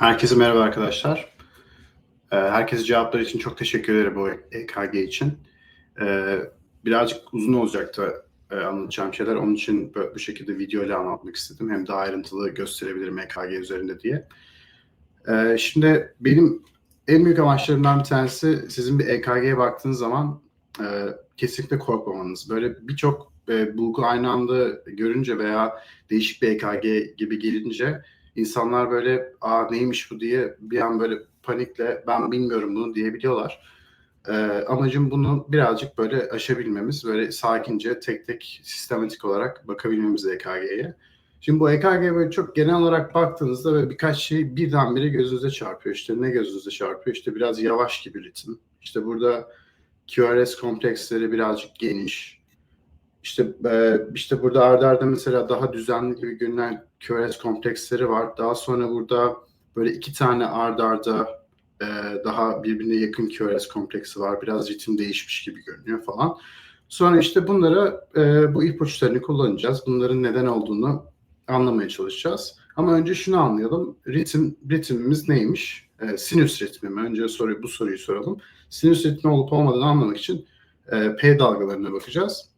Herkese merhaba arkadaşlar. Ee, Herkese cevaplar için çok teşekkür ederim bu EKG için. Ee, Birazcık uzun olacaktı e, anlatacağım şeyler. Onun için bu şekilde video ile anlatmak istedim. Hem daha ayrıntılı gösterebilirim EKG üzerinde diye. Ee, Şimdi benim en büyük amaçlarımdan bir tanesi sizin bir EKG'ye baktığınız zaman e, kesinlikle korkmamanız. Böyle birçok e, bulgu aynı anda görünce veya değişik bir EKG gibi gelince insanlar böyle aa neymiş bu diye bir an böyle panikle ben bilmiyorum bunu diyebiliyorlar. Ee, amacım bunu birazcık böyle aşabilmemiz, böyle sakince tek tek sistematik olarak bakabilmemiz EKG'ye. Şimdi bu EKG böyle çok genel olarak baktığınızda böyle birkaç şey birdenbire gözünüze çarpıyor. İşte ne gözünüze çarpıyor? İşte biraz yavaş gibi ritim. İşte burada QRS kompleksleri birazcık geniş. İşte e, işte burada ardarda arda mesela daha düzenli gibi görünen QRS kompleksleri var. Daha sonra burada böyle iki tane ardarda arda e, daha birbirine yakın QRS kompleksi var. Biraz ritim değişmiş gibi görünüyor falan. Sonra işte bunlara e, bu ipuçlarını kullanacağız. Bunların neden olduğunu anlamaya çalışacağız. Ama önce şunu anlayalım. Ritim ritimimiz neymiş? E, sinüs ritmi mi? Önce soruyu bu soruyu soralım. Sinüs ritmi olup olmadığını anlamak için e, P dalgalarına bakacağız.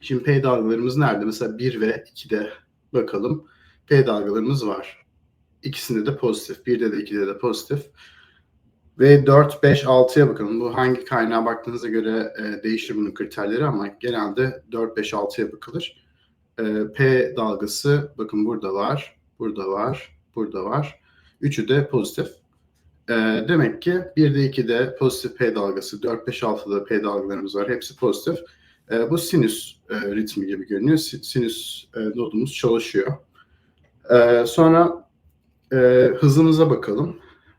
Şimdi P dalgalarımız nerede? Mesela 1 ve 2'de bakalım. P dalgalarımız var. İkisinde de pozitif. 1'de de 2'de de pozitif. Ve 4, 5, 6'ya bakalım. Bu hangi kaynağa baktığınıza göre e, değişir bunun kriterleri ama genelde 4, 5, 6'ya bakılır. E, P dalgası bakın burada var, burada var, burada var. Üçü de pozitif. E, demek ki 1'de 2'de pozitif P dalgası, 4, 5, 6'da P dalgalarımız var. Hepsi pozitif. E, bu sinüs e, ritmi gibi görünüyor. Sinüs e, nodumuz çalışıyor. E, sonra e, hızımıza bakalım.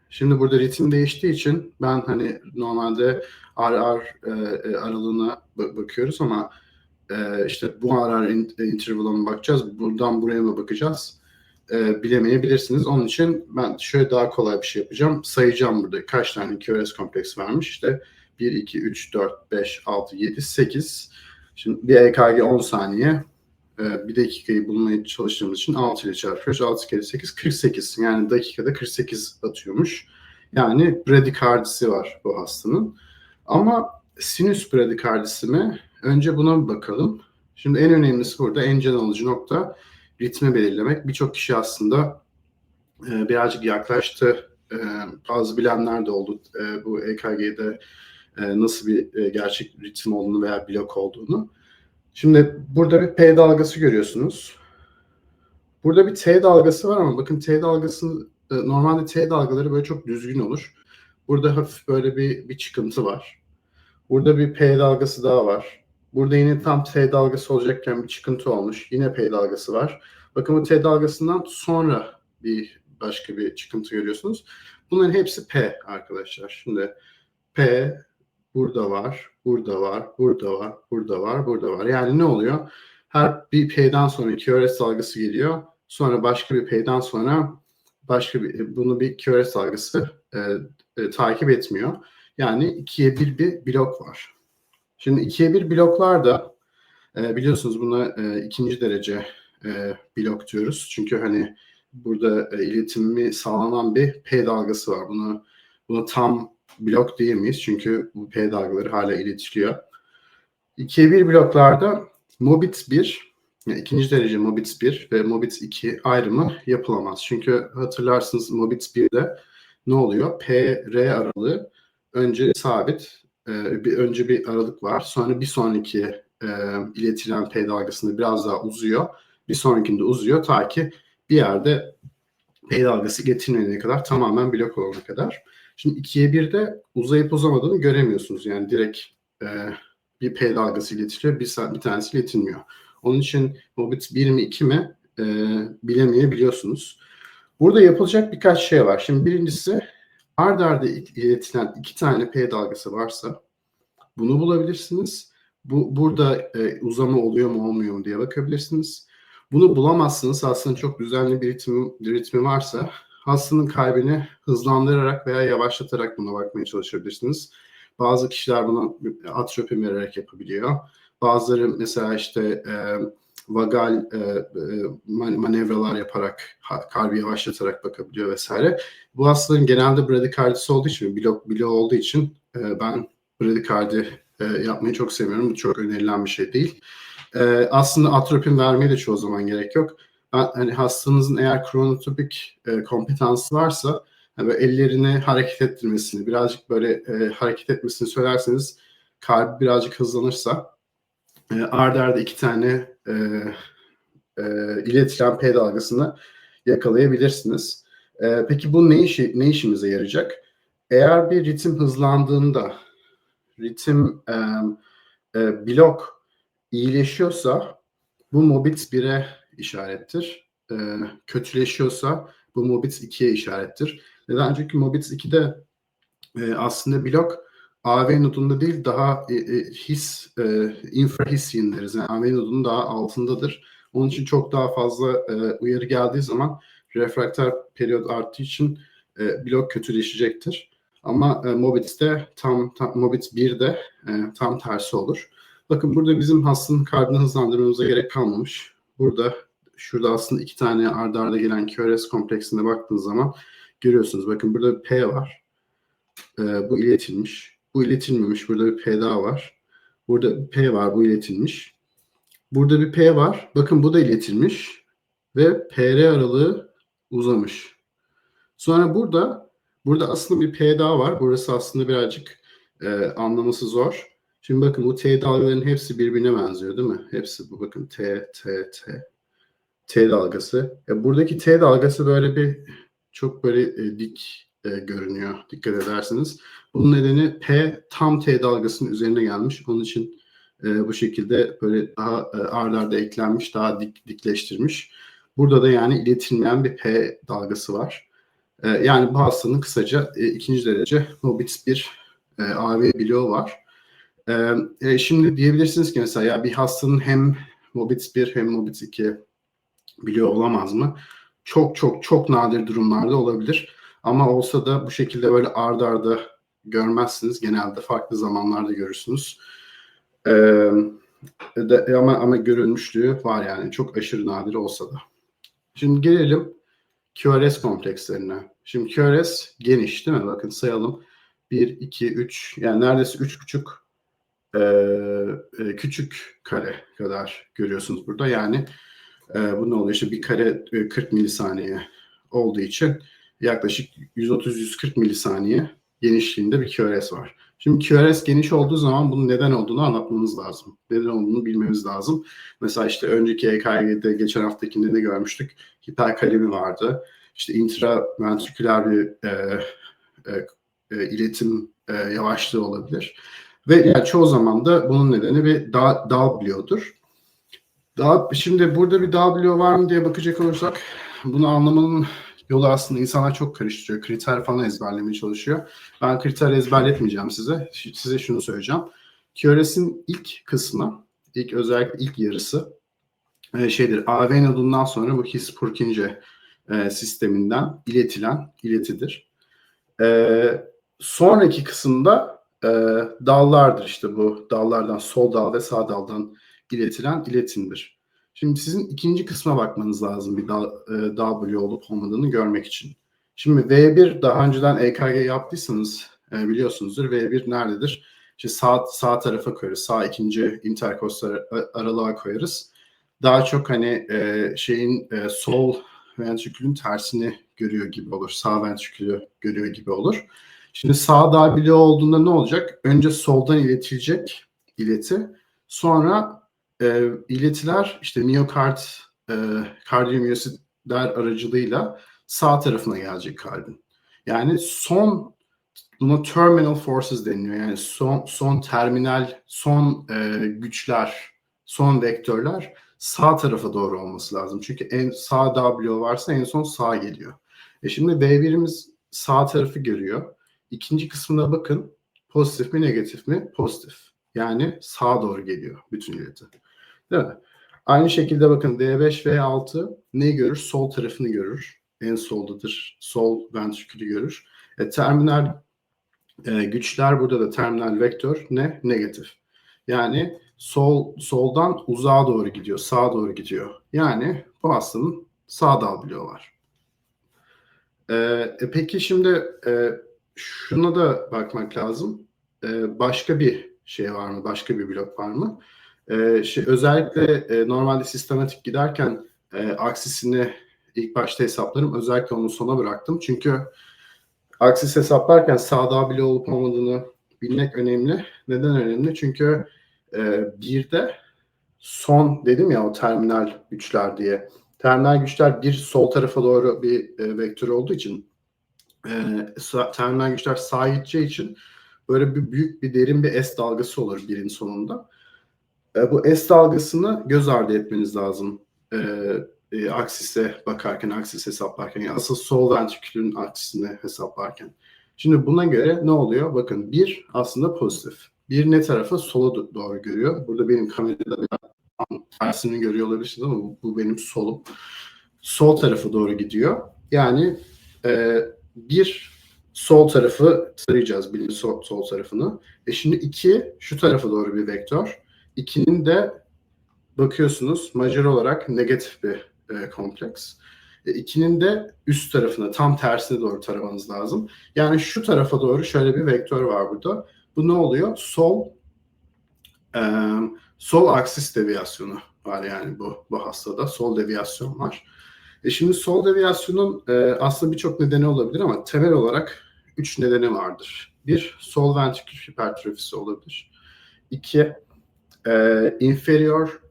Şimdi burada ritim değiştiği için ben hani normalde RR e, e, aralığına bakıyoruz ama e, işte bu RR interval'a mı bakacağız, buradan buraya mı bakacağız e, bilemeyebilirsiniz. Onun için ben şöyle daha kolay bir şey yapacağım. Sayacağım burada kaç tane QRS kompleks vermiş. İşte 1, 2, 3, 4, 5, 6, 7, 8. Şimdi bir EKG 10 saniye. E, bir dakikayı bulmaya çalıştığımız için 6 ile çarpıyoruz. 6 kere 8, 48. Yani dakikada 48 atıyormuş. Yani bradikardisi var bu hastanın. Ama sinüs bradikardisi mi? Önce buna bir bakalım. Şimdi en önemlisi burada en can alıcı nokta ritmi belirlemek. Birçok kişi aslında e, birazcık yaklaştı. E, bazı bilenler de oldu e, bu EKG'de e, nasıl bir e, gerçek ritim olduğunu veya blok olduğunu. Şimdi burada bir P dalgası görüyorsunuz. Burada bir T dalgası var ama bakın T dalgası e, normalde T dalgaları böyle çok düzgün olur. Burada hafif böyle bir, bir çıkıntı var. Burada bir P dalgası daha var. Burada yine tam T dalgası olacakken bir çıkıntı olmuş. Yine P dalgası var. Bakın bu T dalgasından sonra bir başka bir çıkıntı görüyorsunuz. Bunların hepsi P arkadaşlar. Şimdi P burada var, burada var, burada var, burada var, burada var. Yani ne oluyor? Her bir P'den sonra QRS dalgası geliyor. Sonra başka bir P'den sonra başka bir bunu bir QRS dalgası e, e, takip etmiyor. Yani ikiye bir bir blok var. Şimdi ikiye bir bloklarda e, biliyorsunuz buna e, ikinci derece e, blok diyoruz. Çünkü hani burada e, iletimi sağlanan bir P dalgası var. Bunu bunu tam blok diyemeyiz çünkü bu P dalgaları hala iletişiliyor. 2'ye 1 bloklarda Mobit 1, yani ikinci derece Mobit 1 ve Mobit 2 ayrımı yapılamaz. Çünkü hatırlarsınız Mobit 1'de ne oluyor? P-R aralığı önce sabit, e, bir önce bir aralık var. Sonra bir sonraki e, iletilen P dalgasında biraz daha uzuyor. Bir sonrakinde uzuyor ta ki bir yerde P dalgası getirmeyene kadar tamamen blok olana kadar. Şimdi 2'ye 1'de uzayıp uzamadığını göremiyorsunuz. Yani direkt e, bir P dalgası iletiliyor, bir, bir tanesi iletilmiyor. Onun için Hobbit 1 mi 2 mi e, bilemeyebiliyorsunuz. Burada yapılacak birkaç şey var. Şimdi birincisi ard arda iletilen iki tane P dalgası varsa bunu bulabilirsiniz. Bu burada e, uzama oluyor mu olmuyor mu diye bakabilirsiniz. Bunu bulamazsınız. Aslında çok düzenli bir ritmi, bir ritmi varsa hastanın kalbini hızlandırarak veya yavaşlatarak buna bakmaya çalışabilirsiniz. Bazı kişiler bunu atropi vererek yapabiliyor. Bazıları mesela işte e, vagal e, e, man- manevralar yaparak, kalbi yavaşlatarak bakabiliyor vesaire. Bu hastaların genelde bradikardisi olduğu için, blok, blok olduğu için e, ben bradikardi e, yapmayı çok seviyorum. Bu çok önerilen bir şey değil. E, aslında atropin vermeye de çoğu zaman gerek yok. Hani hastanızın eğer kronotopik e, kompetansı varsa böyle ellerini hareket ettirmesini, birazcık böyle e, hareket etmesini söylerseniz kalbi birazcık hızlanırsa e, arda arda iki tane e, e, iletilen P dalgasını yakalayabilirsiniz. E, peki bu ne, işi, ne işimize yarayacak? Eğer bir ritim hızlandığında ritim e, e, blok iyileşiyorsa bu Mobitz 1'e işarettir. E, kötüleşiyorsa bu Mobitz 2'ye işarettir. Neden? Çünkü Mobitz 2'de e, aslında blok AV nodunda değil daha e, e, his, e, infrahissin deriz. Yani AV nodunun daha altındadır. Onun için çok daha fazla e, uyarı geldiği zaman refraktör periyot arttığı için e, blok kötüleşecektir. Ama e, Mobitz'te tam, tam Mobitz 1'de e, tam tersi olur. Bakın burada bizim hastanın kalbini hızlandırmamıza gerek kalmamış. Burada şurada aslında iki tane ardarda arda gelen QRS kompleksine baktığınız zaman görüyorsunuz. Bakın burada bir P var. E, bu iletilmiş. Bu iletilmemiş. Burada bir P daha var. Burada bir P var. Bu iletilmiş. Burada bir P var. Bakın bu da iletilmiş. Ve PR aralığı uzamış. Sonra burada burada aslında bir P daha var. Burası aslında birazcık e, anlaması zor. Şimdi bakın bu T dalgaların hepsi birbirine benziyor değil mi? Hepsi bu bakın T, T, T. T dalgası. E, buradaki T dalgası böyle bir çok böyle e, dik e, görünüyor. Dikkat edersiniz. Bunun nedeni P tam T dalgasının üzerine gelmiş. Onun için e, bu şekilde böyle daha e, ardarda arda eklenmiş, daha dik dikleştirmiş. Burada da yani iletilmeyen bir P dalgası var. E, yani bu hastanın kısaca e, ikinci derece Mobitz bir e, AV bloğu var. E, e, şimdi diyebilirsiniz ki mesela ya bir hastanın hem Mobitz 1 hem Mobitz 2 biliyor olamaz mı? Çok çok çok nadir durumlarda olabilir. Ama olsa da bu şekilde böyle ard arda görmezsiniz. Genelde farklı zamanlarda görürsünüz. Ee, de, ama ama görülmüşlüğü var yani çok aşırı nadir olsa da. Şimdi gelelim QRS komplekslerine. Şimdi QRS geniş değil mi? Bakın sayalım. 1, 2, 3 yani neredeyse 3,5 e, küçük kare kadar görüyorsunuz burada. Yani e, bu ne oluyor? İşte bir kare 40 milisaniye olduğu için yaklaşık 130-140 milisaniye genişliğinde bir QRS var. Şimdi QRS geniş olduğu zaman bunun neden olduğunu anlatmamız lazım. Neden olduğunu bilmemiz lazım. Mesela işte önceki EKG'de geçen haftakinde de görmüştük. Hiperkalemi vardı. İşte intraventriküler bir e, e, e, iletim e, yavaşlığı olabilir. Ve yani çoğu zaman da bunun nedeni bir bloğudur. Daha, şimdi burada bir bloğu var mı diye bakacak olursak bunu anlamanın yolu aslında insanlar çok karıştırıyor. Kriter falan ezberlemeye çalışıyor. Ben kriter ezberletmeyeceğim size. Size şunu söyleyeceğim. QRS'in ilk kısmı, ilk özellikle ilk yarısı e, şeydir. AV nodundan sonra bu his Purkinje e, sisteminden iletilen iletidir. E, sonraki kısımda e, dallardır işte bu dallardan sol dal ve sağ daldan iletilen iletimdir. Şimdi sizin ikinci kısma bakmanız lazım bir W olup olmadığını görmek için. Şimdi V1 daha önceden EKG yaptıysanız e, biliyorsunuzdur. V1 nerededir? İşte sağ, sağ tarafa koyarız. Sağ ikinci interkostal aralığa koyarız. Daha çok hani e, şeyin e, sol ventrikülün tersini görüyor gibi olur. Sağ ventrikülü görüyor gibi olur. Şimdi sağ W olduğunda ne olacak? Önce soldan iletilecek ileti. Sonra e, iletiler işte miyokard, e, kardiyomiyositler aracılığıyla sağ tarafına gelecek kalbin. Yani son buna terminal forces deniliyor. Yani son son terminal son e, güçler, son vektörler sağ tarafa doğru olması lazım. Çünkü en sağ W varsa en son sağ geliyor. E şimdi V1'imiz sağ tarafı görüyor. İkinci kısmına bakın. Pozitif mi negatif mi? Pozitif. Yani sağa doğru geliyor bütün ileti. Değil mi? Aynı şekilde bakın D5 ve 6 ne görür? Sol tarafını görür. En soldadır. Sol ventrikülü görür. E, terminal e, güçler burada da terminal vektör ne? Negatif. Yani sol soldan uzağa doğru gidiyor, sağa doğru gidiyor. Yani bu hastanın sağ dal var. Ee, e, peki şimdi e, şuna da bakmak lazım. Ee, başka bir şey var mı? Başka bir blok var mı? Ee, şey, özellikle e, normalde sistematik giderken e, aksisini ilk başta hesaplarım. Özellikle onu sona bıraktım. Çünkü aksis hesaplarken sağda bile olup olmadığını bilmek önemli. Neden önemli? Çünkü e, bir de son dedim ya o terminal güçler diye. Terminal güçler bir sol tarafa doğru bir e, vektör olduğu için terminal güçler sağa için böyle bir büyük bir derin bir S dalgası olur birin sonunda. E, bu S dalgasını göz ardı etmeniz lazım. E, e, aksise bakarken, aksis hesaplarken, yani asıl sol ventrikülün aksisini hesaplarken. Şimdi buna göre ne oluyor? Bakın bir aslında pozitif. Bir ne tarafa sola do- doğru görüyor. Burada benim kamerada biraz tersini görüyor olabilirsiniz ama bu, bu benim solum. Sol tarafa doğru gidiyor. Yani e, bir sol tarafı tarayacağız birinci sol, sol tarafını. E şimdi iki şu tarafa doğru bir vektör. İkinin de bakıyorsunuz majör olarak negatif bir e, kompleks. E, ikinin de üst tarafına tam tersine doğru taramanız lazım. Yani şu tarafa doğru şöyle bir vektör var burada. Bu ne oluyor? Sol e, sol aksis deviyasyonu var yani bu bu hastada sol deviyasyon var. E şimdi sol deviyasyonun e, aslında birçok nedeni olabilir ama temel olarak üç nedeni vardır. Bir, sol ventrikül hipertrofisi olabilir. İki, e, inferior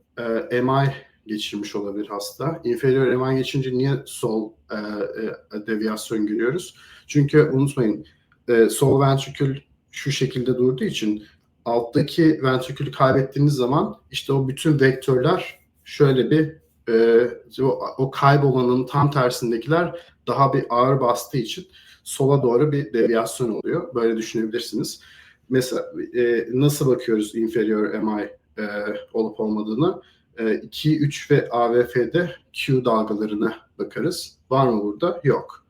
e, MI geçirmiş olabilir hasta. Inferior MI geçince niye sol e, e, deviyasyon görüyoruz? Çünkü unutmayın e, sol ventrikül şu şekilde durduğu için alttaki ventrikülü kaybettiğiniz zaman işte o bütün vektörler şöyle bir e, o, o kaybolanın tam tersindekiler daha bir ağır bastığı için sola doğru bir deviyasyon oluyor. Böyle düşünebilirsiniz. Mesela e, nasıl bakıyoruz inferior MI e, olup olmadığını? E, 2, 3 ve AVF'de Q dalgalarına bakarız. Var mı burada? Yok.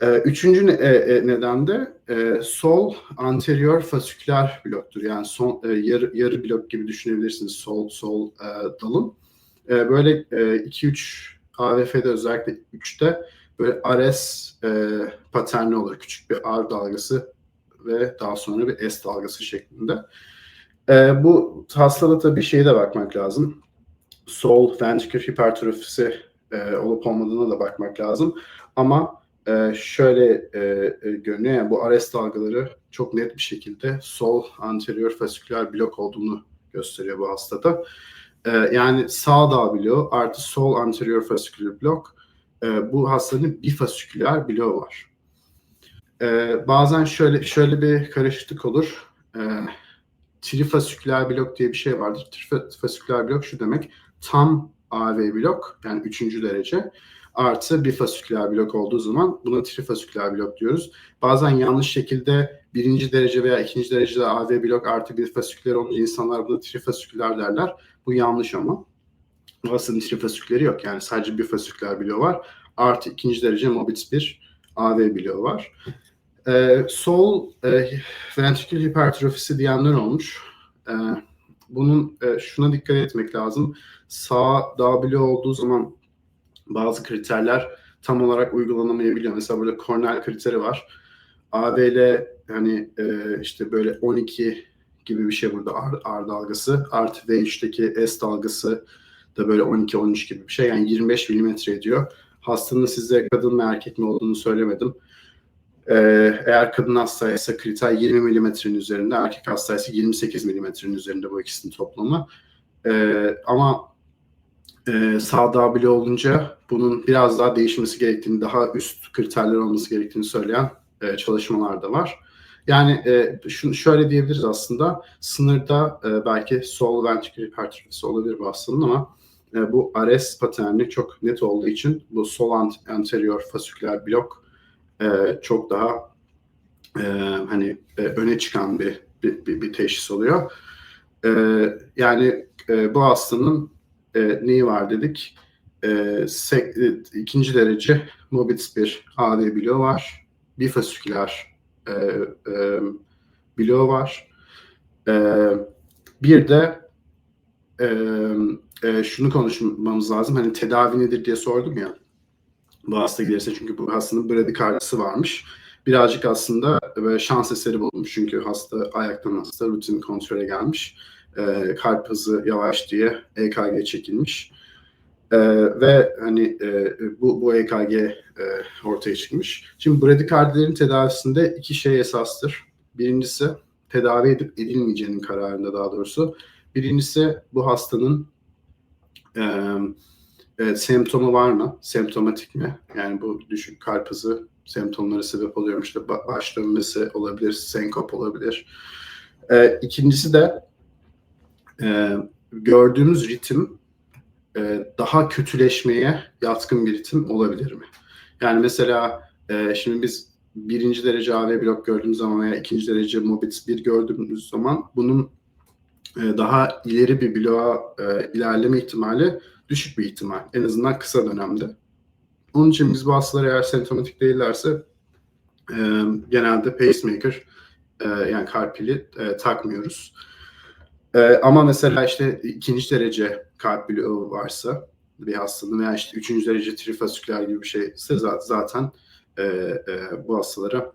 E, üçüncü ne, e, e, neden de e, sol anterior fasiküler bloktur. Yani son e, yarı, yarı blok gibi düşünebilirsiniz sol sol e, dalın. E, böyle e, 2-3 AVF'de özellikle 3'te böyle Ares e, paterni olur. Küçük bir R dalgası ve daha sonra bir S dalgası şeklinde. E, bu hastada tabii şeye de bakmak lazım. Sol ventrikül hipertrofisi e, olup olmadığına da bakmak lazım. Ama e, şöyle e, e, görünüyor yani bu RS dalgaları çok net bir şekilde sol anterior fasiküler blok olduğunu gösteriyor bu hastada. E, yani sağ dağ bloğu artı sol anterior fasiküler blok e, bu hastanın bifasiküler bloğu var. E, bazen şöyle şöyle bir karışıklık olur. E, trifasiküler blok diye bir şey vardır. Trifasiküler blok şu demek tam AV blok yani üçüncü derece artı bifasiküler blok olduğu zaman buna trifasiküler blok diyoruz. Bazen yanlış şekilde birinci derece veya ikinci derecede AV blok artı bifasiküler olunca insanlar buna trifasiküler derler. Bu yanlış ama. Aslında trifasiküleri yok. Yani sadece bifasiküler bloğu var. Artı ikinci derece Mobitz bir AV bloğu var. Ee, sol e, ventrikül hipertrofisi diyenler olmuş. Ee, bunun e, şuna dikkat etmek lazım. Sağ dağ bloğu olduğu zaman bazı kriterler tam olarak uygulanamayabiliyor. Mesela burada Cornell kriteri var. AVL hani e, işte böyle 12 gibi bir şey burada R, R dalgası. Artı V3'teki S dalgası da böyle 12-13 gibi bir şey. Yani 25 milimetre ediyor. Hastanın size kadın mı erkek mi olduğunu söylemedim. Ee, eğer kadın hastaysa kriter 20 milimetrenin üzerinde, erkek hastaysa 28 milimetrenin üzerinde bu ikisinin toplamı. Ee, ama e, sağda bile olunca bunun biraz daha değişmesi gerektiğini, daha üst kriterler olması gerektiğini söyleyen e, çalışmalar da var. Yani e, şunu şöyle diyebiliriz aslında sınırda e, belki sol ventrikül hipertrofisi olabilir bu hastanın ama e, bu Ares paterni çok net olduğu için bu sol anterior fasiküler blok e, çok daha e, hani e, öne çıkan bir bir, bir, bir teşhis oluyor. E, yani e, bu hastanın e, neyi var dedik? E, sek, e, ikinci derece Mobitz bir AV bloğu var. Bifasiküler e, e, bloğu var. E, bir de e, e, şunu konuşmamız lazım. Hani tedavi nedir diye sordum ya. Bu hasta gelirse çünkü bu hastanın bradikardisi varmış. Birazcık aslında böyle şans eseri bulunmuş. Çünkü hasta ayaktan hasta rutin kontrole gelmiş. E, kalp hızı yavaş diye EKG çekilmiş. E, ve hani e, bu, bu EKG e, ortaya çıkmış. Şimdi bradikardilerin tedavisinde iki şey esastır. Birincisi tedavi edip edilmeyeceğinin kararında daha doğrusu. Birincisi bu hastanın e, e, semptomu var mı? Semptomatik mi? Yani bu düşük kalp hızı semptomları sebep oluyor. İşte ba- baş dönmesi olabilir, senkop olabilir. E, ikincisi de e, gördüğümüz ritim e, daha kötüleşmeye yatkın bir ritim olabilir mi? Yani mesela e, şimdi biz birinci derece AV blok gördüğümüz zaman veya ikinci derece Mobitz 1 gördüğümüz zaman bunun e, daha ileri bir bloğa e, ilerleme ihtimali düşük bir ihtimal. En azından kısa dönemde. Onun için biz bu hastalar eğer semptomatik değillerse e, genelde pacemaker e, yani kalp pili e, takmıyoruz. E, ama mesela işte ikinci derece kalp bloğu varsa bir hastanın veya işte üçüncü derece trifasiküler gibi bir şeyse zaten e, e, bu hastalara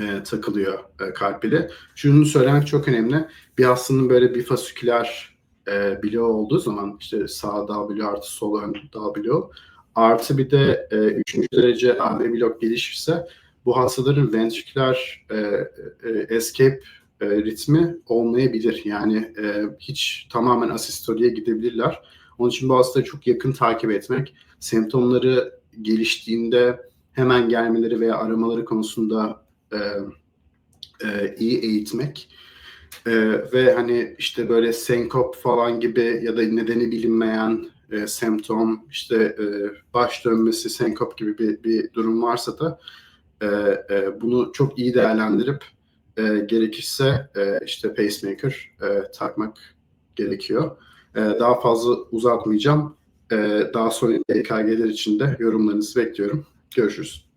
e, takılıyor e, kalp pili. Şunu söylemek çok önemli. Bir hastanın böyle bir fasiküler e, bloğu olduğu zaman işte sağ dağ artı sol ön dağ artı bir de e, üçüncü derece AB blok gelişirse bu hastaların ventriküler e, e, escape e, ritmi olmayabilir. Yani e, hiç tamamen asistoliye gidebilirler. Onun için bu hastayı çok yakın takip etmek, semptomları geliştiğinde hemen gelmeleri veya aramaları konusunda e, e, iyi eğitmek e, ve hani işte böyle senkop falan gibi ya da nedeni bilinmeyen e, semptom, işte e, baş dönmesi, senkop gibi bir, bir durum varsa da e, e, bunu çok iyi değerlendirip e, gerekirse e, işte pacemaker e, takmak gerekiyor. E, daha fazla uzatmayacağım. E, daha sonra EKG'ler için de yorumlarınızı bekliyorum. Görüşürüz.